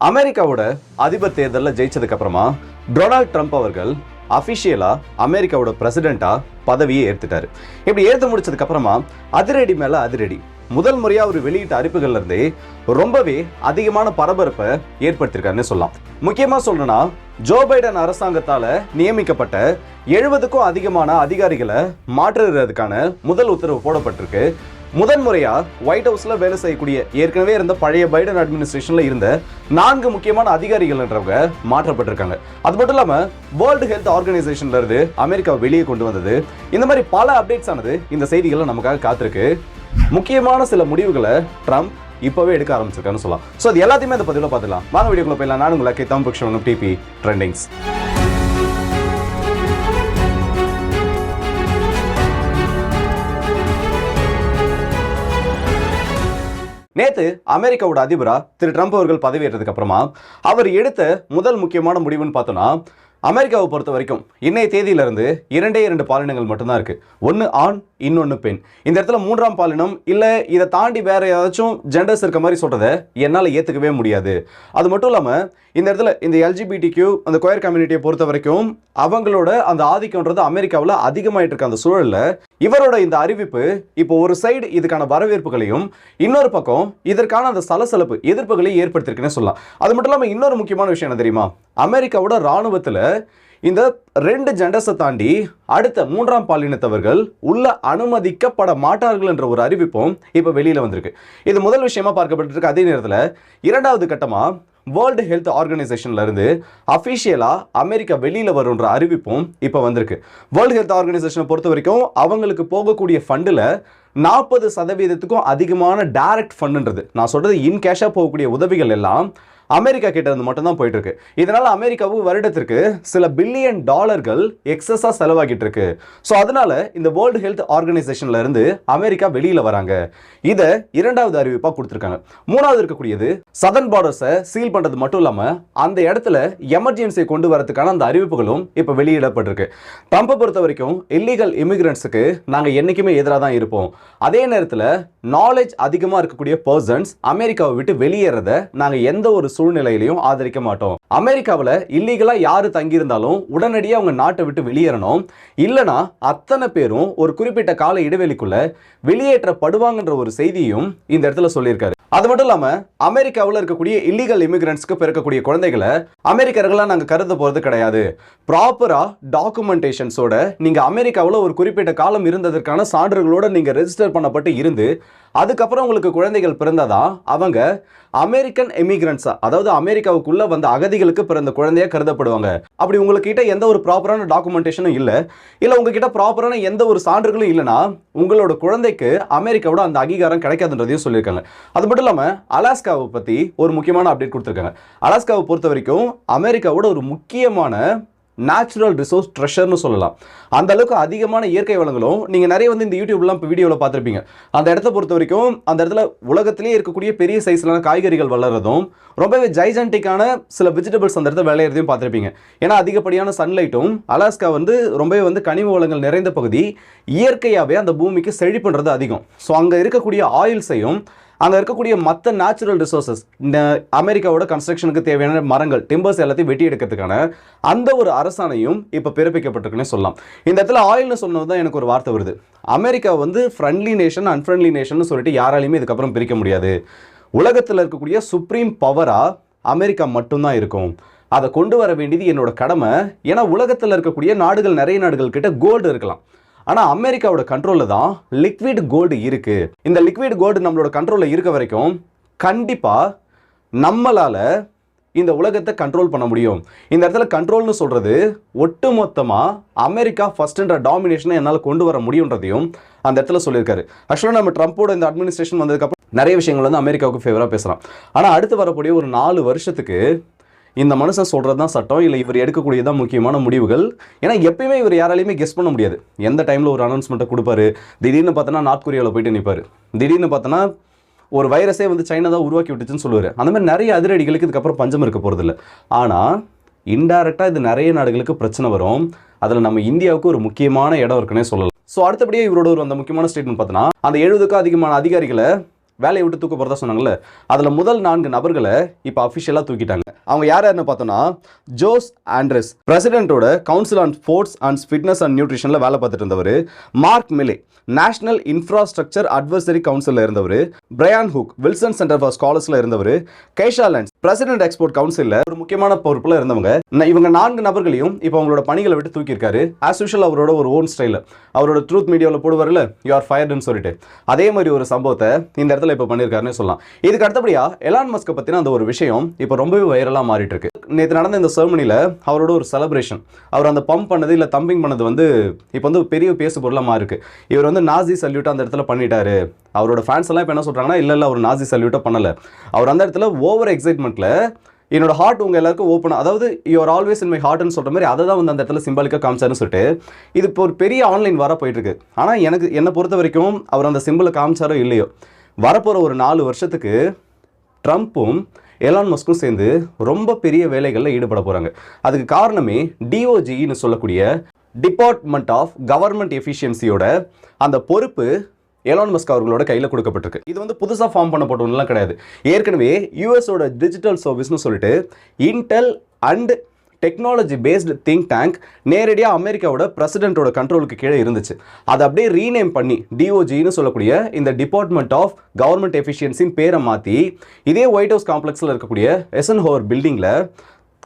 அமெரிக்காவோட அதிபர் தேர்தலில் ஜெயிச்சதுக்கு அப்புறமா டொனால்ட் ட்ரம்ப் அவர்கள் அஃபிஷியலாக அமெரிக்காவோட பிரசிடென்ட்டா பதவியை ஏற்றுட்டாரு இப்படி ஏற்று முடிச்சதுக்கு அப்புறமா அதிரடி மேல அதிரடி. முதல் முறையாக அவர் வெளியிட்ட அறிப்புகள்ல இருந்தே ரொம்பவே அதிகமான பரபரப்பை ஏற்படுத்தியிருக்காருன்னு சொல்லலாம். முக்கியமாக சொல்லணும்னா ஜோ பைடன் அரசாங்கத்தால் நியமிக்கப்பட்ட எழுபதுக்கும் அதிகமான அதிகாரிகளை மாற்றுறதுக்கான முதல் உத்தரவு போடப்பட்டிருக்கு. முதன்முறையா ஒயிட் ஹவுஸ்ல வேலை செய்யக்கூடிய ஏற்கனவே இருந்த பழைய பைடன் அட்மினிஸ்ட்ரேஷன்ல இருந்த நான்கு முக்கியமான அதிகாரிகள்ன்றவங்க மாற்றப்பட்டிருக்காங்க. அது மட்டும் இல்லாம வேர்ல்டு ஹெல்த் ஆர்கனைசேஷன்ல இருந்து அமெரிக்கா வெளியே கொண்டு வந்தது. இந்த மாதிரி பல அப்டேட்ஸ் ஆனது இந்த செய்திகளை நமக்காக காத்திருக்கு. முக்கியமான சில முடிவுகளை ட்ரம்ப் இப்பவே எடுக்க ஆரம்பிச்சிருக்கான்னு சொல்லலாம். ஸோ அது எல்லாத்தையுமே இந்த பதிவில் பார்த்துக்கலாம் வாங்க வீடியோக்குள்ள போயிடலாம். நான் உங்களுக்கு தம் பக்ஷம் டிபி ட்ரெண்டிங்ஸ் நேத்து அமெரிக்காவோட அதிபரா திரு ட்ரம்ப் அவர்கள் பதவியேற்றதுக்கு அப்புறமா அவர் எடுத்த முதல் முக்கியமான முடிவுன்னு பார்த்தோம்னா அமெரிக்காவை பொறுத்த வரைக்கும் இன்னைய தேதியிலிருந்து இரண்டே இரண்டு பாலினங்கள் மட்டும்தான் இருக்கு. ஒன்று ஆண் இன்னொன்று பெண். இந்த இடத்துல மூன்றாம் பாலினம் இல்லை இதை தாண்டி வேற ஏதாச்சும் ஜெண்டர்ஸ் இருக்க மாதிரி சொல்றதை என்னால் ஏற்றுக்கவே முடியாது. அது மட்டும் இல்லாமல் இந்த இடத்துல இந்த எல்ஜிபிடி கியூ அந்த கொயர் கம்யூனிட்டியை பொறுத்த வரைக்கும் அவங்களோட அந்த ஆதிக்கம்ன்றது அமெரிக்காவில் அதிகமாயிட்டு இருக்க அந்த சூழலில் இவரோட இந்த அறிவிப்பு இப்போ ஒரு சைடு இதுக்கான வரவேற்புகளையும் இன்னொரு பக்கம் இதற்கான அந்த சலசலப்பு எதிர்ப்புகளையும் ஏற்படுத்திருக்குன்னு சொல்லலாம். அது மட்டும் இல்லாமல் இன்னொரு முக்கியமான விஷயம் என்ன தெரியுமா? அமெரிக்காவோட ராணுவத்தில் இந்த ரெண்டு ஜெண்டர்ஸை தாண்டி அடுத்த மூன்றாம் பாலினத்தவர்கள் உள்ள அனுமதிக்கப்பட மாட்டார்கள் என்ற ஒரு அறிவிப்பும் இப்போ வெளியில் வந்திருக்கு. இது முதல் விஷயமா பார்க்கப்பட்டிருக்கு. அதே நேரத்தில் இரண்டாவது கட்டமாக வேர்ல்டு ஹெல்த் ஆர்கனைசேஷன்ல இருந்து அமெரிக்கா வெளியில வருன்ற அறிவிப்பும் இப்போ வந்திருக்கு. வேர்ல்டு ஹெல்த் ஆர்கனைசேஷனை பொறுத்த வரைக்கும் அவங்களுக்கு போகக்கூடிய ஃபண்டில் நாற்பது சதவீதத்துக்கும் அதிகமான டைரக்ட் ஃபண்டுன்றது நான் சொல்றது இன் கேஷாக போகக்கூடிய உதவிகள் எல்லாம் அமெரிக்கா கிட்ட இருந்து மட்டும்தான் போயிட்டு இருக்கு இதனால அமெரிக்காவுக்கு வருடத்திற்கு சில பில்லியன் டாலர்கள் எக்ஸஸா செலவாகிட்டு இருக்கு. ஸோ அதனால இந்த வேர்ல்டு ஹெல்த் ஆர்கனைசேஷன்ல இருந்து அமெரிக்கா வெளியில வராங்க. இதை இரண்டாவது அறிவிப்பா கொடுத்துருக்காங்க. மூணாவது இருக்கக்கூடியது சதன் பார்டர்ஸை சீல் பண்றது மட்டும் இல்லாம அந்த இடத்துல எமர்ஜென்சியை கொண்டு வரதுக்கான அந்த அறிவிப்புகளும் இப்போ வெளியிடப்பட்டிருக்கு. ட்ரம்பை பொறுத்த வரைக்கும் இல்லீகல் இமிகிரண்ட்ஸுக்கு நாங்க என்னைக்குமே எதிராக தான் இருப்போம். அதே நேரத்தில் நாலேஜ் அதிகமாக இருக்கக்கூடிய பர்சன்ஸ் அமெரிக்காவை விட்டு வெளியேறத நாங்கள் எந்த ஒரு சூழ்நிலையிலையும் ஆதரிக்க மாட்டோம். அமெரிக்காவில் இல்லீகலாக யார் தங்கியிருந்தாலும் உடனடியாக அவங்க நாட்டை விட்டு வெளியேறணும். இல்லைனா அத்தனை பேரும் ஒரு குறிப்பிட்ட கால இடைவெளிக்குள்ள வெளியேற்றப்படுவாங்கன்ற ஒரு செய்தியும் இந்த இடத்துல சொல்லியிருக்காரு. அது மட்டும் இல்லாமல் அமெரிக்காவில் இருக்கக்கூடிய இல்லீகல் இமிகிரண்ட்ஸ்க்கு பிறக்கக்கூடிய குழந்தைகளை அமெரிக்கர்களாக நாங்கள் கருத போகிறது கிடையாது. ப்ராப்பராக டாக்குமெண்டேஷன்ஸோட நீங்கள் அமெரிக்காவில் ஒரு குறிப்பிட்ட காலம் இருந்ததற்கான சான்றுகளோடு நீங்கள் ரெஜிஸ்டர் பண்ணப்பட்டு இருந்து அதுக்கப்புறம் உங்களுக்கு குழந்தைகள் பிறந்ததா? அவங்க அமெரிக்கன் எமிகிரண்ட்ஸா அதாவது அமெரிக்காவுக்குள்ள வந்த அகதிகளுக்கு பிறந்த குழந்தையா கருதப்படுவாங்க. அப்படி உங்ககிட்ட எந்த ஒரு ப்ராப்பரான டாக்குமெண்டேஷனும் இல்லை. இல்லை உங்ககிட்ட ப்ராப்பரான எந்த ஒரு சான்றுகளும் இல்லைன்னா உங்களோட குழந்தைக்கு அமெரிக்காவோட அந்த அங்கீகாரம் கிடைக்காதுன்றதையும் சொல்லியிருக்காங்க. அது மட்டும் இல்லாமல் அலாஸ்காவை பற்றி ஒரு முக்கியமான அப்டேட் கொடுத்துருக்காங்க. அலாஸ்காவை பொறுத்த வரைக்கும் அமெரிக்காவோட ஒரு முக்கியமான நேச்சுரல் ரிசோர்ஸ் ட்ரெஷர்னு சொல்லலாம். அந்த அளவுக்கு அதிகமான இயற்கை வளங்களும் நீங்கள் நிறைய வந்து இந்த யூடியூப்லாம் இப்போ வீடியோவில் பார்த்துருப்பீங்க. அந்த இடத்த பொறுத்த வரைக்கும் அந்த இடத்துல உலகத்திலேயே இருக்கக்கூடிய பெரிய சைஸ்லான காய்கறிகள் வளர்றதும் ரொம்பவே ஜைஜென்டிக்கான சில வெஜிடபிள்ஸ் அந்த இடத்துல விளையிறதையும் பார்த்துருப்பீங்க. ஏன்னா அதிகப்படியான சன்லைட்டும் அலாஸ்கா வந்து ரொம்பவே வந்து கனிம வளங்கள் நிறைந்த பகுதி இயற்கையாகவே அந்த பூமிக்கு செழிப்புன்றது அதிகம். ஸோ அங்கே இருக்கக்கூடிய ஆயில்ஸையும் அங்கே இருக்கக்கூடிய மற்ற நேச்சுரல் ரிசோர்சஸ் இந்த அமெரிக்காவோட கன்ஸ்ட்ரக்ஷனுக்கு தேவையான மரங்கள் டிம்பர்ஸ் எல்லாத்தையும் வெட்டி எடுக்கிறதுக்கான அந்த ஒரு அரசாணையும் இப்போ பிறப்பிக்கப்பட்டிருக்குன்னே சொல்லலாம். இந்த இடத்துல ஆயில்னு சொன்னது தான் எனக்கு ஒரு வார்த்தை வருது. அமெரிக்கா வந்து ஃப்ரெண்ட்லி நேஷன் அன்ஃப்ரெண்ட்லி நேஷன் சொல்லிட்டு யாராலையுமே இதுக்கப்புறம் பிரிக்க முடியாது. உலகத்தில் இருக்கக்கூடிய சுப்ரீம் பவராக அமெரிக்கா மட்டும்தான் இருக்கும். அதை கொண்டு வர வேண்டியது என்னோட கடமை. ஏன்னா உலகத்தில் இருக்கக்கூடிய நாடுகள் நிறைய நாடுகள் கிட்ட கோல்டு இருக்கலாம். ஆனால் அமெரிக்காவோட கண்ட்ரோலில் தான் லிக்விட் கோல்டு இருக்குது இந்த லிக்விட் கோல்டு நம்மளோட கண்ட்ரோலில் இருக்க வரைக்கும் கண்டிப்பாக நம்மளால் இந்த உலகத்தை கண்ட்ரோல் பண்ண முடியும். இந்த இடத்துல கண்ட்ரோல்னு சொல்கிறது ஒட்டுமொத்தமாக அமெரிக்கா ஃபஸ்ட்டுன்ற டாமினேஷனை என்னால் கொண்டு வர முடியுன்றதையும் அந்த இடத்துல சொல்லியிருக்காரு. ஆக்சுவலாக நம்ம ட்ரம்ப்போட இந்த அட்மினிஸ்ட்ரேஷன் வந்ததுக்கப்புறம் நிறைய விஷயங்கள் வந்து அமெரிக்காவுக்கு ஃபேவராக பேசுகிறோம் ஆனால் அடுத்து வரக்கூடிய ஒரு நாலு வருஷத்துக்கு இந்த மனுஷன் சொல்கிறது தான் சட்டம் இல்லை இவர் எடுக்கக்கூடியதான் முக்கியமான முடிவுகள். ஏன்னா எப்பயுமே இவர் யாராலையுமே கெஸ் பண்ண முடியாது. எந்த டைமில் ஒரு அனௌன்ஸ்மெண்ட்டை கொடுப்பாரு? திடீர்னு பார்த்தோன்னா நார்த் கொரியாவில் போயிட்டு நிற்பார் திடீர்னு பார்த்தோன்னா ஒரு வைரஸே வந்து சைனா தான் உருவாக்கி விட்டுச்சுன்னு சொல்லுவார். அந்த மாதிரி நிறைய அதிரடிகளுக்கு இதுக்கப்புறம் பஞ்சம் இருக்க போகிறதில்ல ஆனால் இன்டைரக்டாக இது நிறைய நாடுகளுக்கு பிரச்சனை வரும். அதில் நம்ம இந்தியாவுக்கு ஒரு முக்கியமான இடம் இருக்குன்னே சொல்லலாம். ஸோ அடுத்தபடியே இவரோட ஒரு அந்த முக்கியமான ஸ்டேட்மெண்ட் பார்த்தோன்னா அந்த எழுபதுக்கும் அதிகமான அதிகாரிகளை வேலையை விட்டு தூக்க போகிறதா சொன்னாங்கல்ல? அதில் முதல் நான்கு நபர்களை இப்போ அஃபிஷியலாக தூக்கிட்டாங்க. அவங்க யார் யாருன்னு பார்த்தோன்னா Jose Andres பிரசிடென்ட்டோட council on sports and fitness and நியூட்ரிஷனில் வேலை பார்த்துட்டு இருந்தவர். Mark Milley national infrastructure advisory கவுன்சிலில் இருந்தவர். Brian Hook Wilson center for ஸ்காலர்ஸில் இருந்தவர். கேஷா லேண்ட்ஸ் பிரசிடென்ட் எக்ஸ்போர்ட் கவுன்சிலில் ஒரு முக்கியமான பொறுப்பில் இருந்தவங்க. இவங்க நான்கு நபர்களையும் இப்போ அவங்களோட பணிகளை விட்டு தூக்கியிருக்காரு. ஆஸ் யூஷுவல் அவரோட ஒரு ஓன் ஸ்டைலில் அவரோட ட்ரூத் மீடியாவில் போடுவார்ல யூ ஆர் ஃபயர்டுன்னு சொல்லிட்டு. அதே மாதிரி ஒரு சம்பவத்தை இந்த இடத்துல இப்போ பண்ணியிருக்காருன்னு சொல்லலாம். இதுக்கு அடுத்தபடியா எலான் மஸ்கை பற்றின அந்த ஒரு விஷயம் இப்போ ரொம்பவே வைரலாக மாறிட்டு இருக்கு நேற்று நடந்த இந்த செர்மனியில் அவரோட ஒரு செலப்ரேஷன் அவர் அந்த பம்ப் பண்ணது இல்லை தம்பிங் பண்ணது வந்து இப்போ வந்து பெரிய பேசு பொருளாக இருக்கு இவர் வந்து நாசி சல்யூட்டாக அந்த இடத்துல பண்ணிட்டாரு. அவரோட ஃபேன்ஸ் எல்லாம் இப்போ என்ன சொல்றாங்கன்னா இல்லை இல்லை அவர் நாசி சல்யூட்டை பண்ணல. அவர் அந்த இடத்துல ஓவர் எக்ஸைட்மெண்ட்டில் என்னோட ஹார்ட் உங்கள் எல்லாருக்கும் ஓப்பன் அதாவது யுவர் ஆல்வேஸ் இன் மை ஹார்ட்னு சொல்ற மாதிரி அதை தான் வந்து அந்த இடத்துல சிம்பிளுக்காக காமிச்சாருன்னு சொல்லிட்டு இது இப்போ ஒரு பெரிய ஆன்லைன் வர போயிட்டுருக்கு. ஆனால் எனக்கு என்னை பொறுத்த வரைக்கும் அவர் அந்த சிம்பிளை காமிச்சாரோ இல்லையோ வரப்போகிற ஒரு நாலு வருஷத்துக்கு ட்ரம்ப்பும் எலான் மஸ்க்கும் சேர்ந்து ரொம்ப பெரிய வேலைகளில் ஈடுபட போகிறாங்க அதுக்கு காரணமே டிஓஜின்னு சொல்லக்கூடிய டிபார்ட்மெண்ட் ஆஃப் கவர்மெண்ட் எஃபிஷியன்சியோட அந்த பொறுப்பு எலான் மஸ்க் அவர்களோட கையில் கொடுக்கப்பட்டிருக்கு. இது வந்து புதுசாக ஃபார்ம் பண்ணப்பட்டவங்கலாம் கிடையாது. ஏற்கனவே யூஎஸோட டிஜிட்டல் சர்வீஸ்னு சொல்லிட்டு Intel and technology based think tank நேரடியாக அமெரிக்காவோட பிரசிடென்ட்டோட கண்ட்ரோலுக்கு கீழே இருந்துச்சு. அதை அப்படியே ரீநேம் பண்ணி டிஓஜின்னு சொல்லக்கூடிய இந்த டிபார்ட்மெண்ட் ஆஃப் கவர்மெண்ட் எஃபிஷியன்சின்னு பேரை மாற்றி இதே ஒயிட் ஹவுஸ் காம்ப்ளெக்ஸில் இருக்கக்கூடிய எஸ்என் ஹோவர் பில்டிங்கில்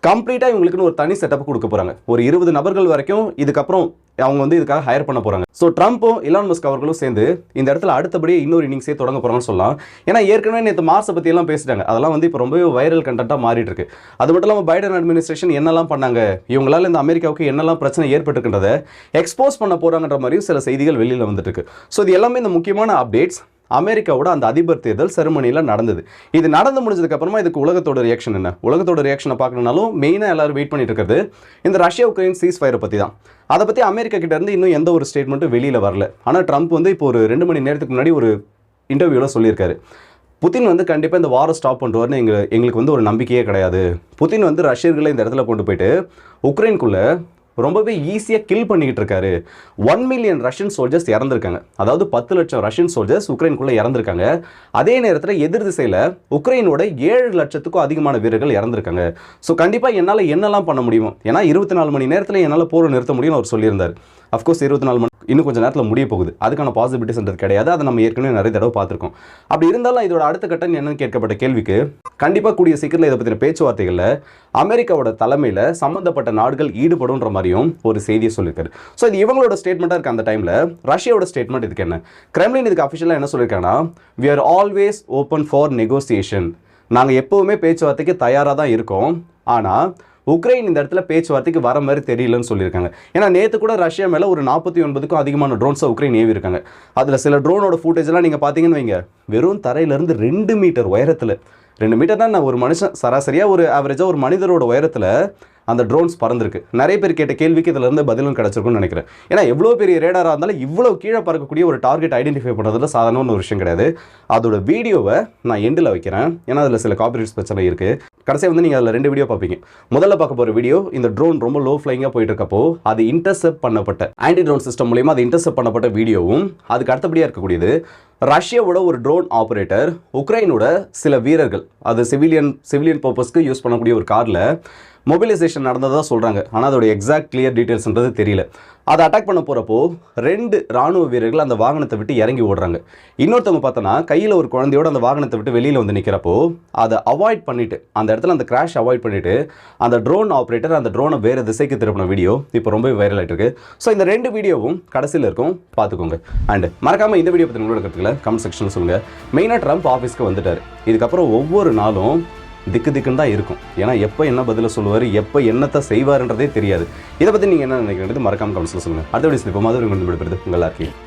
கம்ப்ளீட்டாக இவங்களுக்குன்னு ஒரு தனி செட்டப் கொடுக்க போகிறாங்க ஒரு இருபது நபர்கள் வரைக்கும் இதுக்கப்புறம் அவங்க வந்து இதுக்காக ஹையர் பண்ண போகிறாங்க ஸோ ட்ரம்ப்பும் இலான் மஸ்க் அவர்களும் சேர்ந்து இந்த இடத்துல அடுத்தபடியே இன்னொரு இன்னிங்ஸே தொடங்க போகிறாங்கன்னு சொல்லலாம். ஏன்னா ஏற்கனவே நேற்று மார்ஸை பற்றியெல்லாம் பேசிட்டாங்க. அதெல்லாம் வந்து இப்போ ரொம்பவே வைரல் கண்டென்ட்டாக மாறிட்டு இருக்கு அது மட்டும் இல்லாமல் பைடன் அட்மினிஸ்ட்ரேஷன் என்னெல்லாம் பண்ணாங்க? இவங்களால இந்த அமெரிக்காவுக்கு என்னெல்லாம் பிரச்சனை ஏற்பட்டுருக்கின்றதை எக்ஸ்போஸ் பண்ண போகிறாங்கன்ற மாதிரியும் சில செய்திகள் வெளியில் வந்துட்டு இருக்கு ஸோ இது எல்லாமே இந்த முக்கியமான அப்டேட்ஸ் அமெரிக்காவோட அந்த அதிபர் தேர்தல் செருமனியில் நடந்தது. இது நடந்து முடிஞ்சதுக்கு அப்புறமா இதுக்கு உலகத்தோட ரியாக்ஷன் என்ன? உலகத்தோட ரியாக்ஷனை பார்க்கணுனாலும் மெயினாக எல்லாரும் வெயிட் பண்ணிட்டு இருக்கிறது இந்த ரஷ்யா உக்ரைன் சீஸ் ஃபயரை பற்றி தான் அதை பற்றி அமெரிக்கா கிட்டேருந்து இன்னும் எந்த ஒரு ஸ்டேட்மெண்ட்டும் வெளியில் வரல. ஆனால் ட்ரம்ப் வந்து இப்போ ஒரு ரெண்டு மணி நேரத்துக்கு முன்னாடி ஒரு இன்டர்வியூவில் சொல்லியிருக்காரு. புதின் வந்து கண்டிப்பாக இந்த வாரம் ஸ்டாப் பண்ணுவார்னு எங்கள் எங்களுக்கு வந்து ஒரு நம்பிக்கையே கிடையாது. புதின் வந்து ரஷ்யர்களை இந்த இடத்துல கொண்டு போயிட்டு உக்ரைனுக்குள்ளே ரொம்பவே ஈஸியாக கில் பண்ணிக்கிட்டு இருக்காரு ஒன் மில்லியன் ரஷ்யன் சோல்ஜர்ஸ் இறந்துருக்காங்க. அதாவது பத்து லட்சம் ரஷ்யன் சோல்ஜர்ஸ் உக்ரைனுக்குள்ளே இறந்துருக்காங்க. அதே நேரத்தில் எதிர் திசையில் உக்ரைனோட ஏழு லட்சத்துக்கும் அதிகமான வீரர்கள் இறந்துருக்காங்க. ஸோ கண்டிப்பாக என்னால் என்னெல்லாம் பண்ண முடியும்? ஏன்னா இருபத்தி நாலு மணி நேரத்தில் என்னால் போரை நிறுத்த முடியும்னு அவர் சொல்லியிருந்தார். அஃப்கோர்ஸ் இருபத்தி நாலு மணி இன்னும் கொஞ்சம் நேரத்தில் முடிய போகுது. அதுக்கான பாசிபிலிட்டிஸ்ன்றது கிடையாது. அதை நம்ம ஏற்கனவே நிறைய தடவை பார்த்துருக்கோம். அப்படி இருந்தாலும் இதோட அடுத்த கட்டம் என்னன்னு கேட்கப்பட்ட கேள்விக்கு கண்டிப்பாக கூடிய சீக்கிரத்தில் இதை பற்றின பேச்சுவார்த்தைகளில் அமெரிக்காவோட தலைமையில் சம்மந்தப்பட்ட நாடுகள் ஈடுபடுன்ற மாதிரியும் ஒரு செய்தியை சொல்லியிருக்காரு. ஸோ இது இவங்களோட ஸ்டேட்மெண்ட்டாக இருக்க அந்த டைமில் ரஷ்யாவோட ஸ்டேட்மெண்ட் இதுக்கு என்ன? கிரெம்லின் இதுக்கு அஃபிஷியலாக என்ன சொல்லியிருக்காங்கன்னா we are always open for negotiation நாங்கள் எப்போவுமே பேச்சுவார்த்தைக்கு தயாராக தான் இருக்கோம். ஆனால் உக்ரைன் இந்த இடத்துல பேச்சுவார்த்தைக்கு வர மாதிரி தெரியலன்னு சொல்லியிருக்காங்க. ஏன்னா நேற்று கூட ரஷ்யா மேலே ஒரு நாற்பத்தி ஒன்பதுக்கும் அதிகமான ட்ரோன்ஸை உக்ரைன் ஏவி இருக்காங்க அதில் சில ட்ரோனோட ஃபுட்டேஜ்லாம் நீங்கள் பார்த்தீங்கன்னு வைங்க. வெறும் தரையிலேருந்து ரெண்டு மீட்டர் உயரத்தில் ரெண்டு மீட்டர் தான் ஒரு மனுஷன் சராசரியாக ஒரு ஆவரேஜாக ஒரு மனிதரோட உயரத்தில் அந்த ட்ரோன்ஸ் பறந்துருக்கு. நிறைய பேர் கேட்ட கேள்விக்கு இதில் இருந்து பதிலும் கிடச்சிருக்கும்னு நினைக்கிறேன். ஏன்னா எவ்வளோ பெரிய ரேடாராக இருந்தாலும் இவ்வளோ கீழே பறக்கக்கூடிய ஒரு டார்கெட் ஐடென்டிஃபை பண்ணுறதுல சாதாரண ஒரு விஷயம் கிடையாது. அதோட வீடியோவை நான் எண்டில் வைக்கிறேன். ஏன்னா அதில் சில காப்பிரைட்ஸ் பிரச்சனை இருக்குது கடைசியாக வந்து நீங்கள் அதில் ரெண்டு வீடியோ பார்ப்பீங்க. முதல்ல பார்க்க போகிற வீடியோ இந்த ட்ரோன் ரொம்ப லோ ஃப்ளைங்காக போயிட்டு இருக்கப்போ அது இன்டர்செப்ட் பண்ணப்பட்ட ஆன்டி ட்ரோன் சிஸ்டம் மூலியமாக அது இன்டர்செப்ட் பண்ணப்பட்ட வீடியோவும் அதுக்கு அடுத்தபடியாக இருக்கக்கூடியது ரஷ்யாவோட ஒரு ட்ரோன் ஆப்ரேட்டர் உக்ரைனோட சில வீரர்கள் அது சிவிலியன் சிவிலியன் பர்பஸ்க்கு யூஸ் பண்ணக்கூடிய ஒரு காரில் மொபிலைசேஷன் நடந்ததாக சொல்கிறாங்க ஆனால் அதோட எக்ஸாக்ட் கிளியர் டீட்டெயில்ஸ்ன்றது தெரியல. அதை அட்டாக் பண்ண போகிறப்போ ரெண்டு ராணுவ வீரர்கள் அந்த வாகனத்தை விட்டு இறங்கி ஓடுறாங்க. இன்னொருத்தவங்க பார்த்தோன்னா கையில் ஒரு குழந்தையோட அந்த வாகனத்தை விட்டு வெளியில் வந்து நிற்கிறப்போ அதை அவாய்ட் பண்ணிவிட்டு அந்த இடத்துல அந்த கிராஷ் அவாய்ட் பண்ணிவிட்டு அந்த ட்ரோன் ஆப்ரேட்டர் அந்த ட்ரோனை வேறு திசைக்கு திருப்பின வீடியோ இப்போ ரொம்ப வைரல் ஆகிட்டு இருக்கு. ஸோ இந்த ரெண்டு வீடியோவும் கடைசியில் இருக்கும். பார்த்துக்கோங்க. அண்ட் மறக்காமல் இந்த வீடியோ பற்றி உங்களோட கருத்துக்களை கமெண்ட் செக்ஷனில் சொல்லுங்கள் மெயினாக ட்ரம்ப் ஆஃபீஸ்க்கு வந்துட்டார். இதுக்கப்புறம் ஒவ்வொரு நாளும் திக்கு திக்குன்னு தான் இருக்கும். ஏன்னா எப்போ என்ன பதில சொல்லுவார் எப்போ என்னத்தை செய்வார்ன்றதே தெரியாது. இதை பற்றி நீங்கள் என்ன நினைக்கிறது மறக்காம கமெண்ட்ஸில் சொல்லுங்கள் அடுத்த வீடியோ இப்போ மாதிரி உங்களுக்கு விடுபடுறது உங்கள் எல்லாருக்கையும்